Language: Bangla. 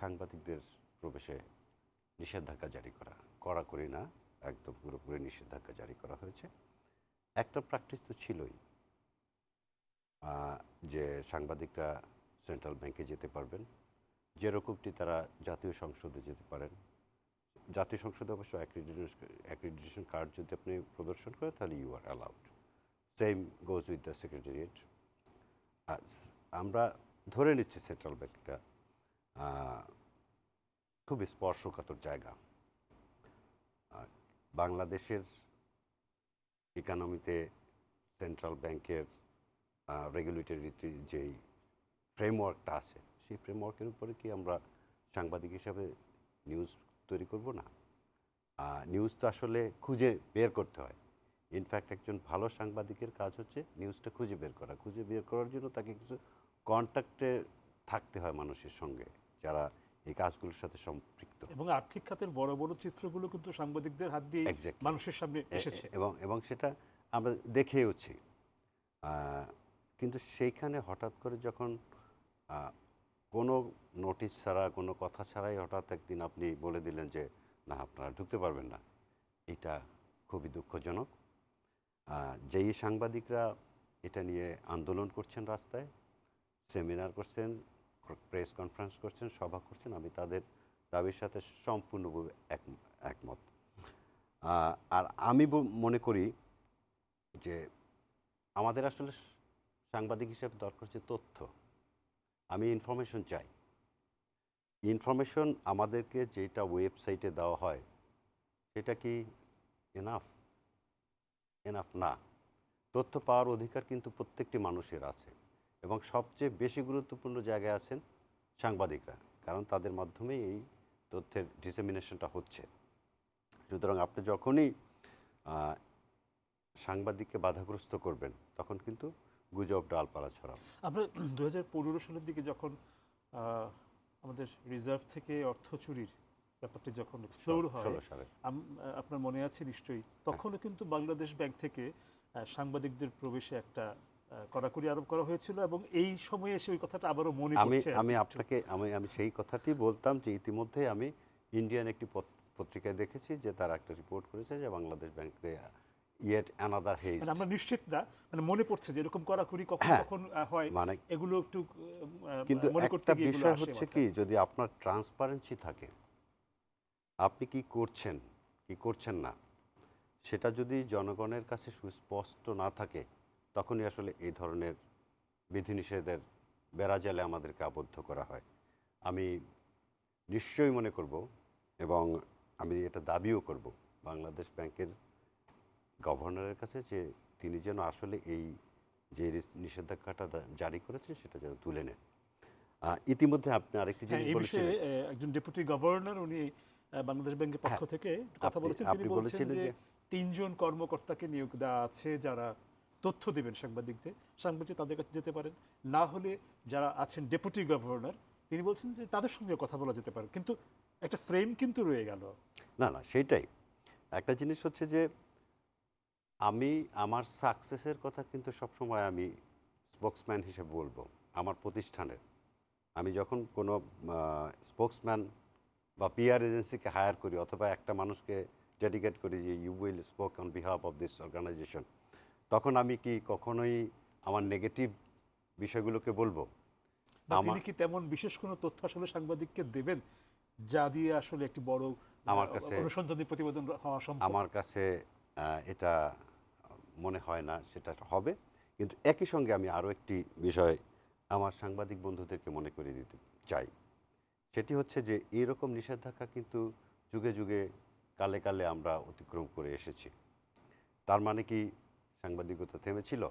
সাংবাদিকদের প্রবেশে নিষেধাজ্ঞা জারি করা। কড়াকড়ি না, একদম পুরোপুরি নিষেধাজ্ঞা জারি করা হয়েছে। একটা প্র্যাকটিস তো ছিলই যে সাংবাদিকরা সেন্ট্রাল ব্যাংকে যেতে পারবেন। যেরকমটি তারা জাতীয় সংসদে যেতে পারেন। জাতীয় সংসদে অবশ্য অ্যাক্রিডিটেশন কার্ড যদি আপনি প্রদর্শন করেন, তাহলে you are allowed same goes with the secretariat আমরা ধরে নিচ্ছি সেন্ট্রাল ব্যাংকটা খুব স্পর্শকাতর জায়গা। বাংলাদেশের ইকোনমিতে সেন্ট্রাল ব্যাংকের রেগুলেটরি যেই ফ্রেমওয়ার্কটা আছে, সেই ফ্রেমওয়ার্কের উপরে কি আমরা সাংবাদিক হিসাবে নিউজ তৈরি করব? না। নিউজ তো আসলে খুঁজে বের করতে হয়। ইনফ্যাক্ট একজন ভালো সাংবাদিকের কাজ হচ্ছে নিউজটা খুঁজে বের করা। খুঁজে বের করার জন্য তাকে কিছু কন্ট্যাক্টে থাকতে হয় মানুষের সঙ্গে। যারা এই কাজগুলোর সাথে সম্পৃক্ত। এবং আর্থিক খাতের বড় বড় চিত্রগুলো কিন্তু সাংবাদিকদের হাত দিয়ে. মানুষের সামনে এসেছে। এবং এবং সেটা আমরা দেখেওছি। কিন্তু সেইখানে হঠাৎ করে যখন কোনো নোটিশ ছাড়া কোনো কথা ছাড়াই হঠাৎ একদিন আপনি বলে দিলেন যে না আপনারা ঢুকতে পারবেন না। এটা খুবই দুঃখজনক। যেই সাংবাদিকরা এটা নিয়ে আন্দোলন করছেন রাস্তায় সেমিনার করছেন প্রেস কনফারেন্স করছেন, সভা করছেন, আমি তাদের দাবির সাথে সম্পূর্ণভাবে এক- একমত। আর আমি মনে করি যে আমাদের আসলে সাংবাদিক হিসেবে দরকার হচ্ছে তথ্য। আমি ইনফরমেশন চাই। ইনফরমেশন আমাদেরকে যেটা ওয়েবসাইটে দেওয়া হয়, সেটা কি এনাফ এনাফ না। তথ্য পাওয়ার অধিকার কিন্তু প্রত্যেকটি মানুষের আছে। এবং সবচেয়ে বেশি গুরুত্বপূর্ণ জায়গায় আছেন সাংবাদিকরা কারণ তাদের মাধ্যমে এই তথ্যের ডিসেমিনেশনটা হচ্ছে। সুতরাং আপনি যখনই সাংবাদিককে বাধাগ্রস্ত করবেন তখন কিন্তু গুজব ডালপালা ছড়াবে। আমরা দু হাজার পনেরো সালের দিকে যখন আমাদের রিজার্ভ থেকে অর্থ চুরির ব্যাপারটি যখন এক্সপ্লোর হয় আপনার মনে আছে নিশ্চয়ই? তখনও কিন্তু বাংলাদেশ ব্যাংক থেকে সাংবাদিকদের প্রবেশে একটা কড়াকড়ি আরোপ করা হয়েছিল এবং এই সময়ে এসে ওই কথাটা আবারও মনে আমি আমি আপনাকে আমি আমি সেই কথাটি বলতাম যে ইতিমধ্যে আমি ইন্ডিয়ান একটি পত- পত্রিকায় দেখেছি যে তারা একটা রিপোর্ট করেছে যে বাংলাদেশ ব্যাংকে ইয়েট অ্যানাদার হেজ আমরা নিশ্চিত না মানে মনে পড়ছে যে এরকম কড়াকড়ি কখন হ্যাঁ, কখন হয় মানে এগুলো একটু কিন্তু মনে একটা বিষয় হচ্ছে কি যদি আপনার ট্রান্সপারেন্সি থাকে আপনি কি করছেন কি করছেন না সেটা যদি জনগণের কাছে সুস্পষ্ট না থাকে তখনই আসলে এই ধরনের বিধিনিষেধের বেড়াজালে আমাদেরকে আবদ্ধ করা হয়। আমি নিশ্চয়ই মনে করব এবং আমি এটা দাবিও করব বাংলাদেশ ব্যাংকের গভর্নরের কাছে যে তিনি যেন আসলে এই যে নিষেধাজ্ঞাটা জারি করেছেন সেটা যেন তুলে নেন। ইতিমধ্যে আপনি আরেকটি হ্যাঁ জিনিস বলেছিলেন। একজন ডেপুটি গভর্নর উনি বাংলাদেশ ব্যাংকের পক্ষ হ্যাঁ, থেকে কথা বলেছেন। তিনি বলছেন যে- তিনজন কর্মকর্তাকে নিয়োগ দেওয়া আছে যারা তথ্য দেবেন সাংবাদিকদের, সাংবাদিক তাদের কাছে যেতে পারেন। না হলে যারা আছেন ডেপুটি গভর্নর, তিনি বলছেন যে তাদের সঙ্গে কথা বলা যেতে পারে। কিন্তু একটা ফ্রেম কিন্তু রয়ে গেল। না না, সেইটাই। একটা জিনিস হচ্ছে যে আমি, আমার সাকসেসের কথা কিন্তু সবসময় আমি স্পোক্সম্যান হিসেবে বলব, আমার প্রতিষ্ঠানের। আমি যখন কোনো স্পোক্সম্যান বা পিআর এজেন্সিকে হায়ার করি, অথবা একটা মানুষকে ডেডিকেট করি যে you will spoke on behalf of this organization তখন আমি কি কখনোই আমার নেগেটিভ বিষয়গুলোকে বলব? তিনি কি তেমন বিশেষ কোনো তথ্য আসলে সাংবাদিককে দেবেন যা দিয়ে আসলে একটি বড় আমার কাছে- অনুসন্ধানী প্রতিবেদন হওয়া সম্ভব? আমার কাছে এটা মনে হয় না সেটা হবে। কিন্তু একই সঙ্গে আমি আরও একটি বিষয় আমার সাংবাদিক বন্ধুদেরকে মনে করে দিতে চাই। সেটি হচ্ছে যে এইরকম নিষেধাজ্ঞা কিন্তু যুগে যুগে কালে কালে আমরা অতিক্রম করে এসেছি। তার মানে কি সাংবাদিকতা থেমেছিল।